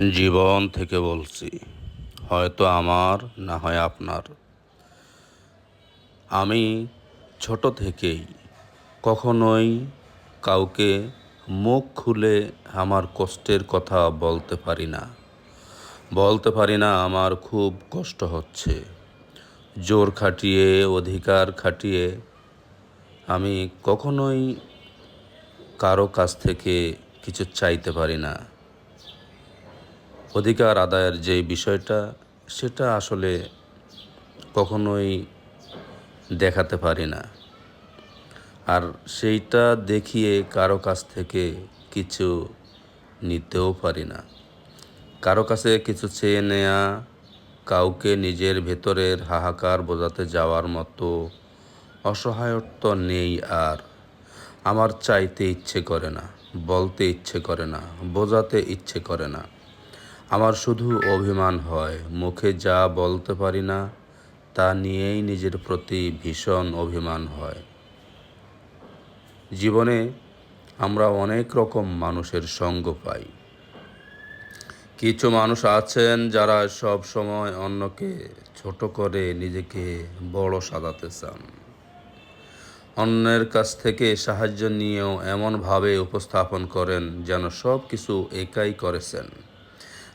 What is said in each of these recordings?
জীবন থেকে বলছি, হয়তো আমার, না হয় আপনার। আমি ছোট থেকেই কখনোই কাউকে মুখ খুলে আমার কষ্টের কথা বলতে পারি না। বলতে পারি না, আমার খুব কষ্ট হচ্ছে। জোর খাটিয়ে, অধিকার খাটিয়ে আমি কখনোই কারও কাছ থেকে কিছু চাইতে পারি না। অধিকার আদায়ের যে বিষয়টা, সেটা আসলে কখনোই দেখাতে পারি না। আর সেইটা দেখিয়ে কারও কাছ থেকে কিছু নিতেও পারি না। কারও কাছে কিছু চেয়ে নেয়া, কাউকে নিজের ভেতরের হাহাকার বোঝাতে যাওয়ার মতো অসহায়ত্ব নেই আর। আমার চাইতে ইচ্ছে করে না, বলতে ইচ্ছে করে না, বোঝাতে ইচ্ছে করে না। আমার শুধু অভিমান হয়। মুখে যা বলতে পারি না, তা নিয়েই নিজের প্রতি ভীষণ অভিমান হয়। জীবনে আমরা অনেক রকম মানুষের সঙ্গ পাই। কিছু মানুষ আছেন যারা সব সময় অন্যকে ছোট করে নিজেকে বড় সাজাতে চান। অন্যের কাছ থেকে সাহায্য নিয়েও এমনভাবে উপস্থাপন করেন যেন সব কিছু একাই করেছেন।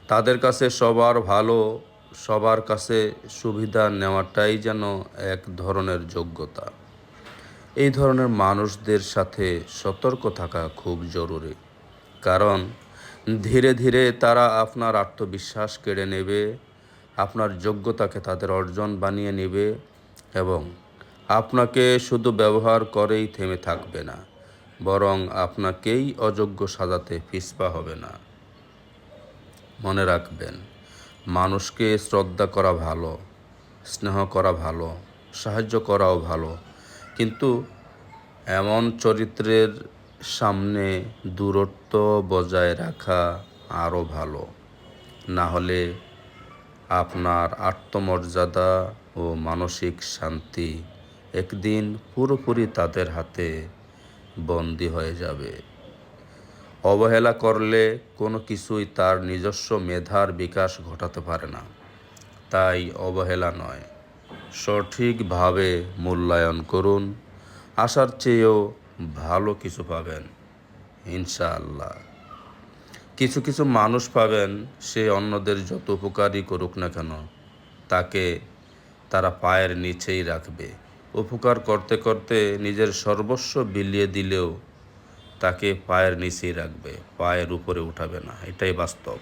তাদের কাছে সবার ভালো, সবার কাছে সুবিধা নেওয়াটাই যেন এক ধরনের যোগ্যতা। এই ধরনের মানুষদের সাথে সতর্ক থাকা খুব জরুরি। কারণ ধীরে ধীরে তারা আপনার আত্মবিশ্বাস কেড়ে নেবে, আপনার যোগ্যতাকে তাদের অর্জন বানিয়ে নেবে এবং আপনাকে শুধু ব্যবহার করেই থেমে থাকবে না, বরং আপনাকেই অযোগ্য সাজাতে পিছপা হবে না। মনে রাখবেন, মানুষকে শ্রদ্ধা করা ভালো, স্নেহ করা ভালো, সাহায্য করাও ভালো। কিন্তু এমন চরিত্রের সামনে দূরত্ব বজায় রাখা আরও ভালো। না হলে আপনার আত্মমর্যাদা ও মানসিক শান্তি একদিন পুরোপুরি তাদের হাতে বন্দি হয়ে যাবে। অবহেলা করলে কোনো কিছুই তার নিজস্ব মেধার বিকাশ ঘটাতে পারে না। তাই অবহেলা নয়। সঠিকভাবে মূল্যায়ন করুন। আশার চেয়েও ভালো কিছু পাবেন। ইনশাআল্লাহ। কিছু কিছু মানুষ পাবেন, সে অন্যদের যত উপকারই করুক না কেন, তাকে তারা পায়ের নিচেই রাখবে। উপকার করতে করতে নিজের সর্বস্ব বিলিয়ে দিলেও তাকে পায়ের নিচেই রাখবে পায়ের উপরে উঠাবে না। এটাই বাস্তব।